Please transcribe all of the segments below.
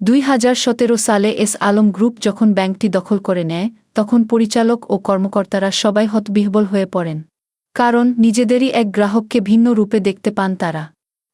দুই হাজার সতেরো সালে এস আলম গ্রুপ যখন ব্যাংকটি দখল করে নেয়, তখন পরিচালক ও কর্মকর্তারা সবাই হতবিহবল হয়ে পড়েন। কারণ নিজেদেরই এক গ্রাহককে ভিন্ন রূপে দেখতে পান তারা।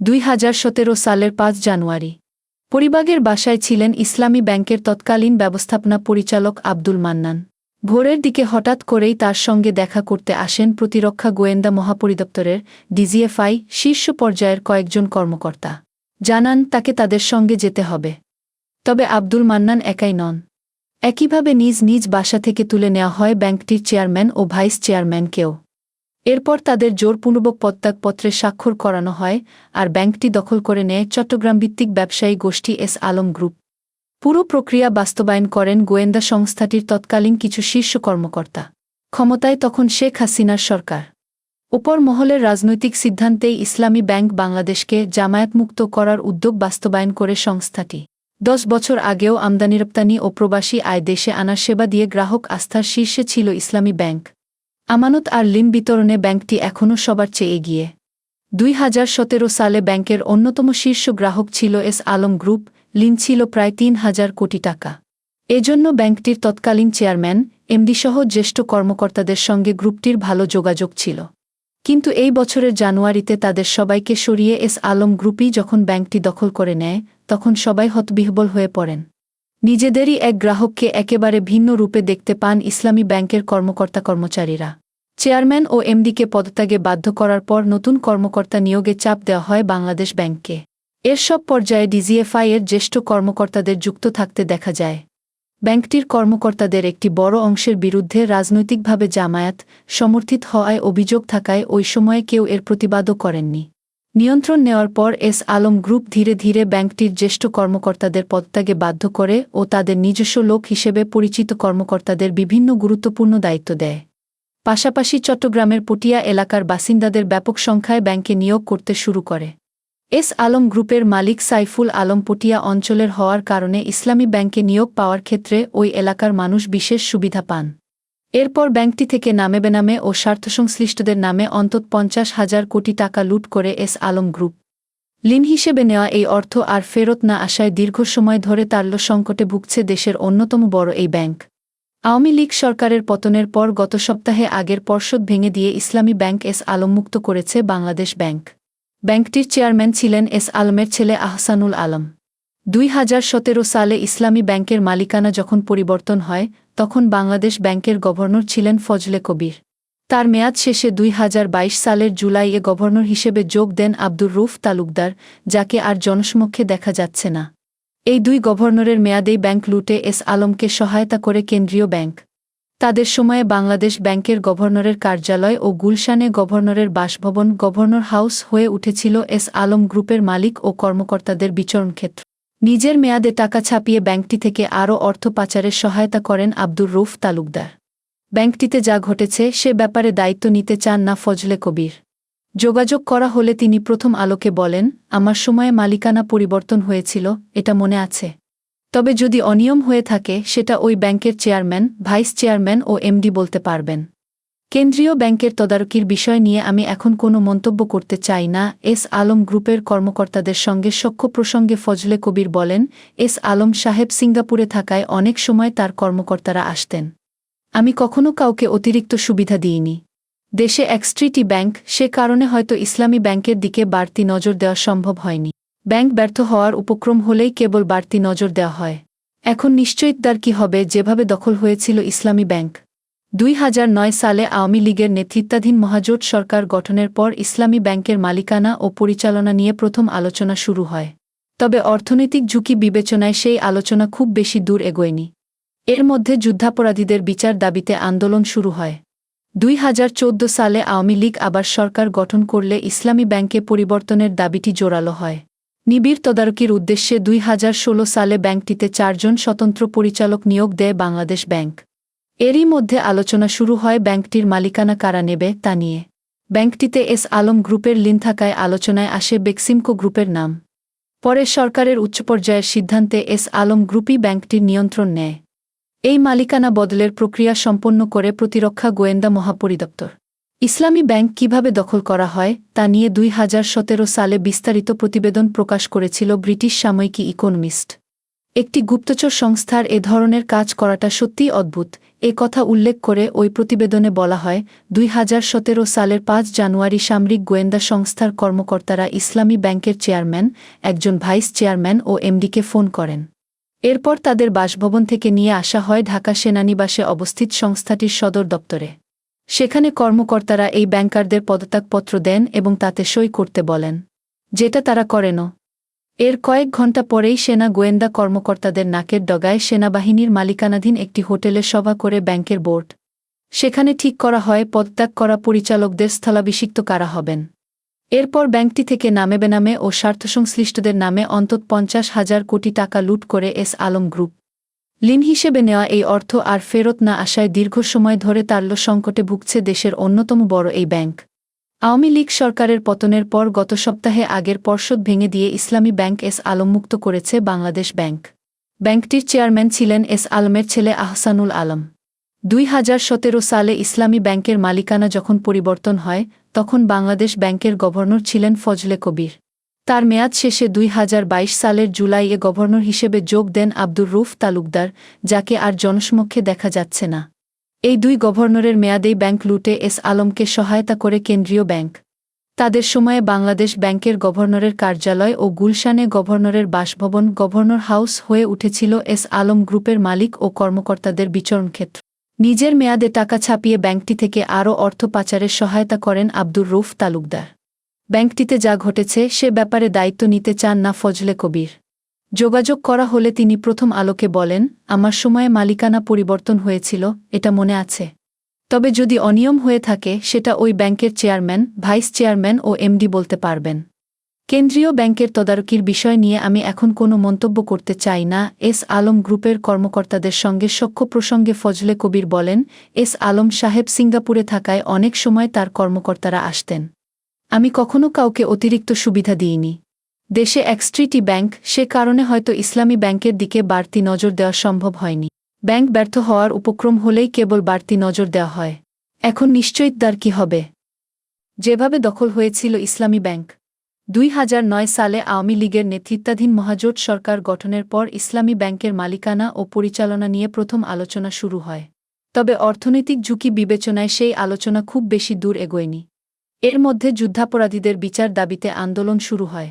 দুই হাজার সতেরো সালের পাঁচ জানুয়ারি। পরিবাগের বাসায় ছিলেন ইসলামী ব্যাংকের তৎকালীন ব্যবস্থাপনা পরিচালক আব্দুল মান্নান। ভোরের দিকে হঠাৎ করেই তার সঙ্গে দেখা করতে আসেন প্রতিরক্ষা গোয়েন্দা মহাপরিদপ্তরের ডিজিএফআই শীর্ষ পর্যায়ের কয়েকজন কর্মকর্তা। জানান, তাকে তাদের সঙ্গে যেতে হবে। তবে আব্দুল মান্নান একাই নন। একইভাবে নিজ নিজ বাসা থেকে তুলে নেওয়া হয় ব্যাংকটির চেয়ারম্যান ও ভাইস চেয়ারম্যানকেও। এরপর তাদের জোরপূর্বক পত্রে স্বাক্ষর করানো হয় আর ব্যাংকটি দখল করে নেয় চট্টগ্রাম ভিত্তিক ব্যবসায়ী গোষ্ঠী এস আলম গ্রুপ। পুরো প্রক্রিয়া বাস্তবায়ন করেন গোয়েন্দা সংস্থাটির তৎকালীন কিছু শীর্ষ কর্মকর্তা। ক্ষমতায় তখন শেখ হাসিনার সরকার। উপর মহলের রাজনৈতিক সিদ্ধান্তেই ইসলামী ব্যাংক বাংলাদেশকে জামায়াতমুক্ত করার উদ্যোগ বাস্তবায়ন করে সংস্থাটি। দশ বছর আগেও আমদানি, রপ্তানি ও প্রবাসী আয় দেশে আনার সেবা দিয়ে গ্রাহক আস্থার শীর্ষে ছিল ইসলামী ব্যাংক। আমানত আর লিম বিতরণে ব্যাংকটি এখনও সবার চেয়ে এগিয়ে। দুই হাজার সতেরো সালে ব্যাংকের অন্যতম শীর্ষ গ্রাহক ছিল এস আলম গ্রুপ লিন ছিল প্রায় তিন হাজার কোটি টাকা। এজন্য ব্যাংকটির তৎকালীন চেয়ারম্যান এমডিসহ জ্যেষ্ঠ কর্মকর্তাদের সঙ্গে গ্রুপটির ভালো যোগাযোগ ছিল। কিন্তু এই বছরের জানুয়ারিতে তাদের সবাইকে সরিয়ে এস আলম গ্রুপই যখন ব্যাংকটি দখল করে নেয় তখন সবাই হতবিহবল হয়ে পড়েন। নিজেদেরই এক গ্রাহককে একেবারে ভিন্ন রূপে দেখতে পান ইসলামী ব্যাংকের কর্মকর্তা কর্মচারীরা। চেয়ারম্যান ও এমডিকে পদত্যাগে বাধ্য করার পর নতুন কর্মকর্তা নিয়োগে চাপ দেওয়া হয় বাংলাদেশ ব্যাংককে। এর সব পর্যায়ে ডিজিএফআই এর জ্যেষ্ঠ কর্মকর্তাদের যুক্ত থাকতে দেখা যায়। ব্যাংকটির কর্মকর্তাদের একটি বড় অংশের বিরুদ্ধে রাজনৈতিকভাবে জামায়াত সমর্থিত হওয়ায় অভিযোগ থাকায় ওই সময়ে কেউ এর প্রতিবাদও করেননি। নিয়ন্ত্রণ নেওয়ার পর এস আলম গ্রুপ ধীরে ধীরে ব্যাংকটির জ্যেষ্ঠ কর্মকর্তাদের পদত্যাগে বাধ্য করে ও তাদের নিজস্ব লোক হিসেবে পরিচিত কর্মকর্তাদের বিভিন্ন গুরুত্বপূর্ণ দায়িত্ব দেয়। পাশাপাশি চট্টগ্রামের পটিয়া এলাকার বাসিন্দাদের ব্যাপক সংখ্যায় ব্যাংকে নিয়োগ করতে শুরু করে। এস আলম গ্রুপের মালিক সাইফুল আলম পটিয়া অঞ্চলের হওয়ার কারণে ইসলামী ব্যাংকে নিয়োগ পাওয়ার ক্ষেত্রে ওই এলাকার মানুষ বিশেষ সুবিধা পান। এরপর ব্যাংকটি থেকে নামে বেনামে ও স্বার্থসংশ্লিষ্টদের নামে অন্তত পঞ্চাশ হাজার কোটি টাকা লুট করে এস আলম গ্রুপ। লিন হিসেবে নেওয়া এই অর্থ আর ফেরত না আসায় দীর্ঘ সময় ধরে তাল্য সংকটে ভুগছে দেশের অন্যতম বড় এই ব্যাংক। আওয়ামী লীগ সরকারের পতনের পর গত সপ্তাহে আগের পর্ষদ ভেঙে দিয়ে ইসলামী ব্যাংক এস আলম মুক্ত করেছে বাংলাদেশ ব্যাংক। ব্যাংকটির চেয়ারম্যান ছিলেন এস আলমের ছেলে আহসানুল আলম। দুই হাজার সতেরো সালে ইসলামী ব্যাংকের মালিকানা যখন পরিবর্তন হয়, তখন বাংলাদেশ ব্যাংকের গভর্নর ছিলেন ফজলে কবির। তার মেয়াদ শেষে দুই হাজার বাইশ সালের জুলাইয়ে গভর্নর হিসেবে যোগ দেন আব্দুর রুফ তালুকদার, যাকে আর জনসমক্ষে দেখা যাচ্ছে না। এই দুই গভর্নরের মেয়াদেই ব্যাংক লুটে এস আলমকে সহায়তা করে কেন্দ্রীয় ব্যাংক। তাদের সময়ে বাংলাদেশ ব্যাংকের গভর্নরের কার্যালয় ও গুলশানে গভর্নরের বাসভবন গভর্নর হাউস হয়ে উঠেছিল এস আলম গ্রুপের মালিক ও কর্মকর্তাদের বিচরণক্ষেত্র। নিজের মেয়াদে টাকা ছাপিয়ে ব্যাংকটি থেকে আরও অর্থ পাচারের সহায়তা করেন আব্দুর রুফ তালুকদার। ব্যাংকটিতে যা ঘটেছে সে ব্যাপারে দায়িত্ব নিতে চান না ফজলে কবির। যোগাযোগ করা হলে তিনি প্রথম আলোকে বলেন, আমার সময়ে মালিকানা পরিবর্তন হয়েছিল, এটা মনে আছে। তবে যদি অনিয়ম হয়ে থাকে, সেটা ওই ব্যাংকের চেয়ারম্যান, ভাইস চেয়ারম্যান ও এমডি বলতে পারবেন। কেন্দ্রীয় ব্যাংকের তদারকির বিষয় নিয়ে আমি এখন কোনো মন্তব্য করতে চাই না, এস আলম গ্রুপের কর্মকর্তাদের সঙ্গে সখ্য প্রসঙ্গে ফজলে কবির বলেন, এস আলম সাহেব সিঙ্গাপুরে থাকায় অনেক সময় তার কর্মকর্তারা আসতেন। আমি কখনো কাউকে অতিরিক্ত সুবিধা দিইনি। দেশে একস্ট্রিটি ব্যাংক, সে কারণে হয়তো ইসলামী ব্যাংকের দিকে বাড়তি নজর দেওয়া সম্ভব হয়নি। ব্যাংক ব্যর্থ হওয়ার উপক্রম হলেই কেবল বাড়তি নজর দেওয়া হয়। এখন নিশ্চয়ই তার কি হবে, যেভাবে দখল হয়েছিল ইসলামী ব্যাংক। দুই হাজার নয় সালে আওয়ামী লীগের নেতৃত্বাধীন মহাজোট সরকার গঠনের পর ইসলামী ব্যাংকের মালিকানা ও পরিচালনা নিয়ে প্রথম আলোচনা শুরু হয়। তবে অর্থনৈতিক ঝুঁকি বিবেচনায় সেই আলোচনা খুব বেশি দূর এগোয়নি। এর মধ্যে যুদ্ধাপরাধীদের বিচার দাবিতে আন্দোলন শুরু হয়। দুই হাজার চোদ্দ সালে আওয়ামী লীগ আবার সরকার গঠন করলে ইসলামী ব্যাংকে পরিবর্তনের দাবিটি জোরালো হয়। নিবিড় তদারকির উদ্দেশ্যে দুই হাজার ষোলো সালে ব্যাংকটিতে চারজন স্বতন্ত্র পরিচালক নিয়োগ দেয় বাংলাদেশ ব্যাংক। এরই মধ্যে আলোচনা শুরু হয় ব্যাংকটির মালিকানা কারা নেবে তা নিয়ে। ব্যাংকটিতে এস আলম গ্রুপের লিন থাকায় আলোচনায় আসে বেক্সিমকো গ্রুপের নাম। পরে সরকারের উচ্চপর্যায়ের সিদ্ধান্তে এস আলম গ্রুপই ব্যাংকটির নিয়ন্ত্রণ নেয়। এই মালিকানা বদলের প্রক্রিয়া সম্পন্ন করে প্রতিরক্ষা গোয়েন্দা মহাপরিদপ্তর। ইসলামী ব্যাংক কীভাবে দখল করা হয় তা নিয়ে দুই হাজার সতেরো সালে বিস্তারিত প্রতিবেদন প্রকাশ করেছিল ব্রিটিশ সাময়িকী ইকোনমিস্ট। একটি গুপ্তচর সংস্থার এ ধরনের কাজ করাটা সত্যিই অদ্ভুত। এ কথা উল্লেখ করে ওই প্রতিবেদনে বলা হয়, দুই হাজার সতেরো সালের পাঁচ জানুয়ারি সামরিক গোয়েন্দা সংস্থার কর্মকর্তারা ইসলামী ব্যাংকের চেয়ারম্যান, একজন ভাইস চেয়ারম্যান ও এমডিকে ফোন করেন। এরপর তাদের বাসভবন থেকে নিয়ে আসা হয় ঢাকা সেনানিবাসে অবস্থিত সংস্থাটির সদর দপ্তরে। সেখানে কর্মকর্তারা এই ব্যাংকারদের পদত্যাগপত্র দেন এবং তাতে সই করতে বলেন। যেটা তারা করেন এর কয়েক ঘণ্টা পরেই সেনা গোয়েন্দা কর্মকর্তাদের নাকের ডগায় সেনাবাহিনীর মালিকানাধীন একটি হোটেলে সভা করে ব্যাংকের বোর্ড। সেখানে ঠিক করা হয়, পদত্যাগ করা পরিচালকদের স্থলাভিষিক্ত কারা হবেন। এরপর ব্যাংকটি থেকে নামে বেনামে ও স্বার্থসংশ্লিষ্টদের নামে অন্তত পঞ্চাশ হাজার কোটি টাকা লুট করে এস আলম গ্রুপ। লিন হিসেবে নেওয়া এই অর্থ আর ফেরত না আসায় দীর্ঘ সময় ধরে তাল্য সংকটে ভুগছে দেশের অন্যতম বড় এই ব্যাংক। আওয়ামী লীগ সরকারের পতনের পর গত সপ্তাহে আগের পর্ষদ ভেঙে দিয়ে ইসলামী ব্যাংক এস আলম মুক্ত করেছে বাংলাদেশ ব্যাংক। ব্যাংকটির চেয়ারম্যান ছিলেন এস আলমের ছেলে আহসানুল আলম। দুই হাজার সতেরো সালে ইসলামী ব্যাংকের মালিকানা যখন পরিবর্তন হয়, তখন বাংলাদেশ ব্যাংকের গভর্নর ছিলেন ফজলে কবির। তার মেয়াদ শেষে দুই হাজার বাইশ সালের জুলাইয়ে গভর্নর হিসেবে যোগ দেন আব্দুর রুফ তালুকদার, যাকে আর জনসমক্ষে দেখা যাচ্ছে না। এই দুই গভর্নরের মেয়াদেই ব্যাংক লুটে এস আলমকে সহায়তা করে কেন্দ্রীয় ব্যাংক। তাদের সময়ে বাংলাদেশ ব্যাংকের গভর্নরের কার্যালয় ও গুলশানে গভর্নরের বাসভবন, গভর্নর হাউস হয়ে উঠেছিল এস আলম গ্রুপের মালিক ও কর্মকর্তাদের বিচরণক্ষেত্র নিজের মেয়াদে টাকা ছাপিয়ে ব্যাংকটি থেকে আরও অর্থ পাচারের সহায়তা করেন আব্দুর রুফ তালুকদার। ব্যাংকটিতে যা ঘটেছে সে ব্যাপারে দায়িত্ব নিতে চান না ফজলে কবির। যোগাযোগ করা হলে তিনি প্রথম আলোকে বলেন, আমার সময়ে মালিকানা পরিবর্তন হয়েছিল, এটা মনে আছে। তবে যদি অনিয়ম হয়ে থাকে, সেটা ওই ব্যাংকের চেয়ারম্যান, ভাইস চেয়ারম্যান ও এমডি বলতে পারবেন। কেন্দ্রীয় ব্যাংকের তদারকির বিষয় নিয়ে আমি এখন কোনো মন্তব্য করতে চাই না। এস আলম গ্রুপের কর্মকর্তাদের সঙ্গে সখ্য প্রসঙ্গে ফজলে কবির বলেন, এস আলম সাহেব সিঙ্গাপুরে থাকায় অনেক সময় তার কর্মকর্তারা আসতেন। আমি কখনো কাউকে অতিরিক্ত সুবিধা দিইনি। দেশে একস্ট্রিটি ব্যাংক, সে কারণে হয়তো ইসলামী ব্যাংকের দিকে বাড়তি নজর দেওয়া সম্ভব হয়নি। ব্যাংক ব্যর্থ হওয়ার উপক্রম হলেই কেবল বাড়তি নজর দেওয়া হয়। এখন নিশ্চয়ই তার কি হবে? যেভাবে দখল হয়েছিল ইসলামী ব্যাংক। দুই হাজার নয় সালে আওয়ামী লীগের নেতৃত্বাধীন মহাজোট সরকার গঠনের পর ইসলামী ব্যাংকের মালিকানা ও পরিচালনা নিয়ে প্রথম আলোচনা শুরু হয়। তবে অর্থনৈতিক ঝুঁকি বিবেচনায় সেই আলোচনা খুব বেশি দূর এগোয়নি। এর মধ্যে যুদ্ধাপরাধীদের বিচার দাবিতে আন্দোলন শুরু হয়।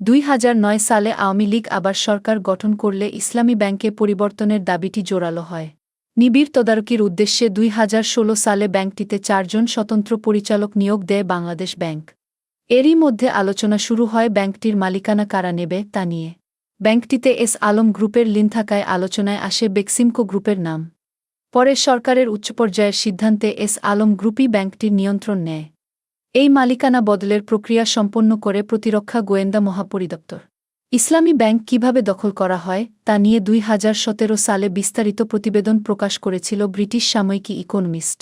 দুই হাজার নয় সালে আওয়ামী লীগ আবার সরকার গঠন করলে ইসলামী ব্যাংকে পরিবর্তনের দাবিটি জোরালো হয়। নিবিড় তদারকির উদ্দেশ্যে দুই হাজার ষোলো সালে ব্যাংকটিতে চারজন স্বতন্ত্র পরিচালক নিয়োগ দেয় বাংলাদেশ ব্যাংক। এরই মধ্যে আলোচনা শুরু হয় ব্যাংকটির মালিকানা কারা নেবে তা নিয়ে। ব্যাংকটিতে এস আলম গ্রুপের লিন থাকায় আলোচনায় আসে বেক্সিমকো গ্রুপের নাম। পরে সরকারের উচ্চ পর্যায়ের সিদ্ধান্তে এস আলম গ্রুপই ব্যাংকটির নিয়ন্ত্রণ নেয়। এই মালিকানা বদলের প্রক্রিয়া সম্পন্ন করে প্রতিরক্ষা গোয়েন্দা মহাপরিদপ্তর। ইসলামী ব্যাংক কীভাবে দখল করা হয়, তা নিয়ে দুই হাজার সতেরো সালে বিস্তারিত প্রতিবেদন প্রকাশ করেছিল ব্রিটিশ সাময়িকী ইকোনমিস্ট।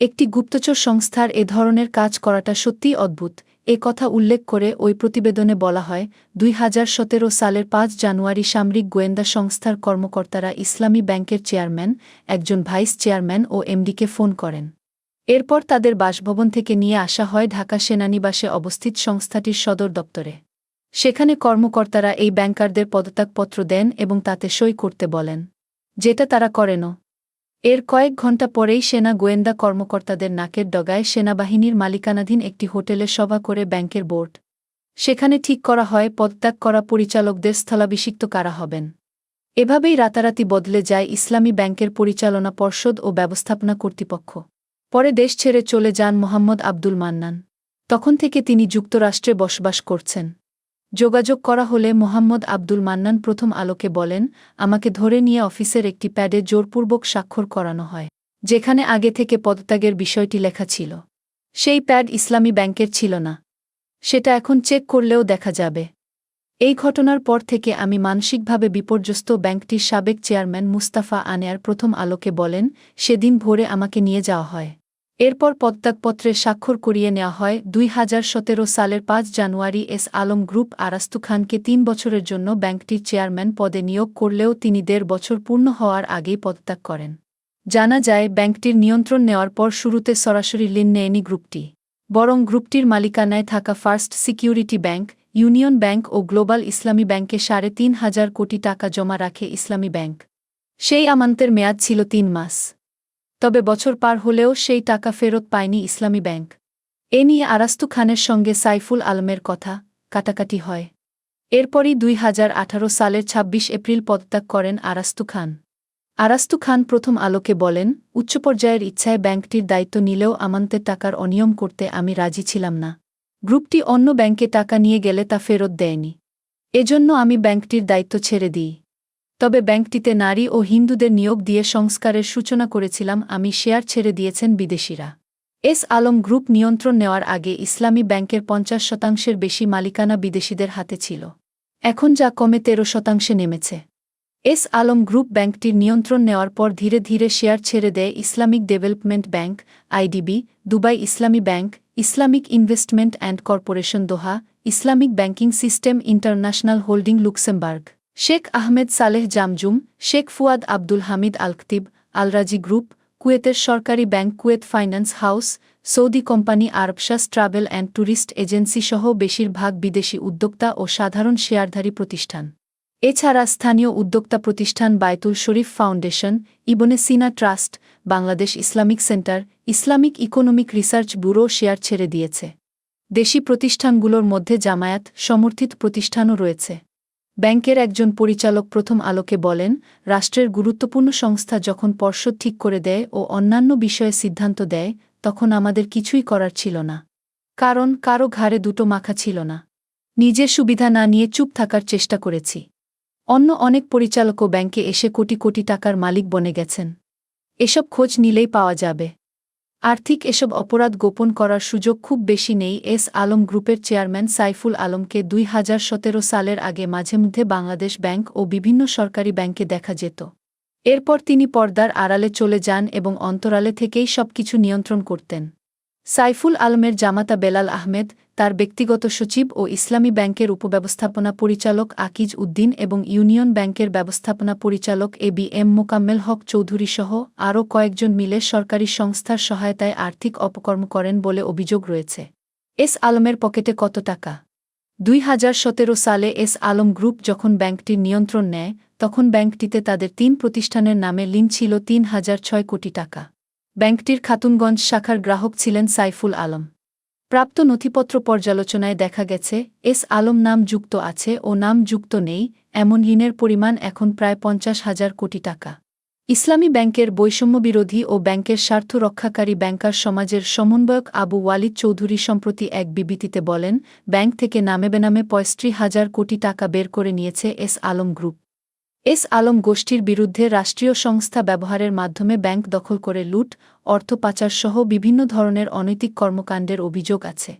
একটি গুপ্তচর সংস্থার এ ধরনের কাজ করাটা সত্যিই অদ্ভুত, এ কথা উল্লেখ করে ওই প্রতিবেদনে বলা হয়, দুই হাজার সতেরো সালের পাঁচ জানুয়ারি সামরিক গোয়েন্দা সংস্থার কর্মকর্তারা ইসলামী ব্যাংকের চেয়ারম্যান, একজন ভাইস চেয়ারম্যান ও এমডিকে ফোন করেন। এরপর তাদের বাসভবন থেকে নিয়ে আসা হয় ঢাকা সেনানিবাসে অবস্থিত সংস্থাটির সদর দপ্তরে। সেখানে কর্মকর্তারা এই ব্যাংকারদের পদত্যাগপত্র দেন এবং তাতে সই করতে বলেন। যেটা তারা করেন এর কয়েক ঘণ্টা পরেই সেনা গোয়েন্দা কর্মকর্তাদের নাকের ডগায় সেনাবাহিনীর মালিকানাধীন একটি হোটেলে সভা করে ব্যাংকের বোর্ড। সেখানে ঠিক করা হয়, পদত্যাগ করা পরিচালকদের স্থলাভিষিক্ত কারা হবেন। এভাবেই রাতারাতি বদলে যায় ইসলামী ব্যাংকের পরিচালনা পর্ষদ ও ব্যবস্থাপনা কর্তৃপক্ষ। পরে দেশ ছেড়ে চলে যান মোহাম্মদ আব্দুল মান্নান। তখন থেকে তিনি যুক্তরাষ্ট্রে বসবাস করছেন। যোগাযোগ করা হলে মোহাম্মদ আব্দুল মান্নান প্রথম আলোকে বলেন, আমাকে ধরে নিয়ে অফিসের একটি প্যাডে জোরপূর্বক স্বাক্ষর করানো হয়, যেখানে আগে থেকে পদত্যাগের বিষয়টি লেখা ছিল। সেই প্যাড ইসলামী ব্যাংকের ছিল না। সেটা এখন চেক করলেও দেখা যাবে। এই ঘটনার পর থেকে আমি মানসিকভাবে বিপর্যস্ত ব্যাংকটির সাবেক চেয়ারম্যান মুস্তাফা আনেয়ার প্রথম আলোকে বলেন, সেদিন ভোরে আমাকে নিয়ে যাওয়া হয়। এরপর পদত্যাগপত্রে স্বাক্ষর করিয়ে নেওয়া হয় দুই সালের পাঁচ January S Alam group Arastu খানকে তিন বছরের জন্য ব্যাংকটির চেয়ারম্যান পদে নিয়োগ করলেও তিনি দেড় বছর পূর্ণ হওয়ার আগেই পদত্যাগ করেন। জানা যায়, ব্যাংকটির নিয়ন্ত্রণ নেওয়ার পর শুরুতে সরাসরি লিন নেয়নি গ্রুপটি। বরং গ্রুপটির মালিকানায় থাকা first security bank, union bank ও গ্লোবাল ইসলামী ব্যাংকে সাড়ে তিন হাজার কোটি টাকা জমা রাখে ইসলামী ব্যাংক। সেই আমান্তের মেয়াদ ছিল তিন মাস। তবে বছর পার হলেও সেই টাকা ফেরত পায়নি ইসলামী ব্যাংক। এ নিয়ে আরাস্তু খানের সঙ্গে সাইফুল আলমের কথা কাটাকাটি হয়। এরপরই দুই হাজার আঠারো সালের ২৬ এপ্রিল পদত্যাগ করেন আরাস্তু খান। আরাস্তু খান প্রথম আলোকে বলেন, উচ্চ পর্যায়ের ইচ্ছায় ব্যাংকটির দায়িত্ব নিলেও আমান্তের টাকার অনিয়ম করতে আমি রাজি ছিলাম না। গ্রুপটি অন্য ব্যাংকে টাকা নিয়ে গেলে তা ফেরত দেয়নি। এজন্য আমি ব্যাংকটির দায়িত্ব ছেড়ে দিই। তবে ব্যাংকটিতে নারী ও হিন্দুদের নিয়োগ দিয়ে সংস্কারের সূচনা করেছিলাম, আমি শেয়ার ছেড়ে দিয়েছেন বিদেশিরা। এস আলম গ্রুপ নিয়ন্ত্রণ নেওয়ার আগে ইসলামী ব্যাংকের পঞ্চাশ শতাংশের বেশি মালিকানা বিদেশিদের হাতে ছিল। এখন যা কমে তেরো শতাংশে নেমেছে। এস আলম গ্রুপ ব্যাংকটির নিয়ন্ত্রণ নেওয়ার পর ধীরে ধীরে শেয়ার ছেড়ে দেয় Islamic development bank, IDB, Dubai Islami bank, Islamic investment and corporation Doha, Islamic banking system international holding Luxembourg. Sheikh Ahmed Saleh Jamjoom, Sheikh Fuad Abdul Hamid Alkhatib Alrajhi group, কুয়েতের সরকারি bank Kuwait finance house, Saudi company Arabsas travel and tourist agency সহ বেশিরভাগ বিদেশি উদ্যোক্তা ও সাধারণ শেয়ারধারী প্রতিষ্ঠান। এছাড়া স্থানীয় উদ্যোক্তা প্রতিষ্ঠান Baitul Sharif foundation, Ibne Sina trust, Bangladesh Islamic center, Islamic economic research bureau share ছেড়ে দিয়েছে। দেশি প্রতিষ্ঠানগুলোর মধ্যে জামায়াত সমর্থিত প্রতিষ্ঠানও রয়েছে। ব্যাংকের একজন পরিচালক প্রথম আলোকে বলেন, রাষ্ট্রের গুরুত্বপূর্ণ সংস্থা যখন পর্ষদ ঠিক করে দেয় ও অন্যান্য বিষয়ে সিদ্ধান্ত দেয়, তখন আমাদের কিছুই করার ছিল না। কারণ কারও ঘাড়ে দুটো মাখা ছিল না। নিজের সুবিধা না নিয়ে চুপ থাকার চেষ্টা করেছি। অন্য অনেক পরিচালকও ব্যাংকে এসে কোটি কোটি টাকার মালিক বনে গেছেন। এসব খোঁজ নিলেই পাওয়া যাবে। আর্থিক এসব অপরাধ গোপন করার সুযোগ খুব বেশি নেই। এস আলম গ্রুপের চেয়ারম্যান সাইফুল আলমকে দুই হাজার সতেরো সালের আগে মাঝে মধ্যে বাংলাদেশ ব্যাংক ও বিভিন্ন সরকারি ব্যাংকে দেখা যেত। এরপর তিনি পর্দার আড়ালে চলে যান এবং অন্তরালে থেকেই সবকিছু নিয়ন্ত্রণ করতেন। সাইফুল আলমের জামাতা বেলাল আহমেদ, তার ব্যক্তিগত সচিব ও ইসলামী ব্যাংকের উপব্যবস্থাপনা পরিচালক আকিজ উদ্দিন এবং ইউনিয়ন ব্যাংকের ব্যবস্থাপনা পরিচালক A B M Mokammel Haque Chowdhury সহ আরও কয়েকজন মিলে সরকারি সংস্থার সহায়তায় আর্থিক অপকর্ম করেন বলে অভিযোগ রয়েছে। এস আলমের পকেটে কত টাকা? দুই হাজার সতেরো সালে এস আলম গ্রুপ যখন ব্যাংকটির নিয়ন্ত্রণ নেয়, তখন ব্যাংকটিতে তাদের তিন প্রতিষ্ঠানের নামে লিন ছিল তিন হাজার ছয় কোটি টাকা। ব্যাংকটির খাতুনগঞ্জ শাখার গ্রাহক ছিলেন সাইফুল আলম। প্রাপ্ত নথিপত্র পর্যালোচনায় দেখা গেছে, এস আলম নাম যুক্ত আছে ও নাম যুক্ত নেই, এমন ঋণের পরিমাণ এখন প্রায় পঞ্চাশ হাজার কোটি টাকা। ইসলামী ব্যাংকের বৈষম্যবিরোধী ও ব্যাংকের স্বার্থ রক্ষাকারী ব্যাংকার সমাজের সমন্বয়ক আবু ওয়ালিদ চৌধুরী সম্প্রতি এক বিবৃতিতে বলেন, ব্যাংক থেকে নামে বেনামে পঁয়ত্রিশ হাজার কোটি টাকা বের করে নিয়েছে S Alam group. S Alam গোষ্ঠীর বিরুদ্ধে রাষ্ট্রীয় সংস্থা ব্যবহারের মাধ্যমে ব্যাংক দখল করে লুট, অর্থ পাচারসহ বিভিন্ন ধরনের অনৈতিক কর্মকাণ্ডের অভিযোগ আছে।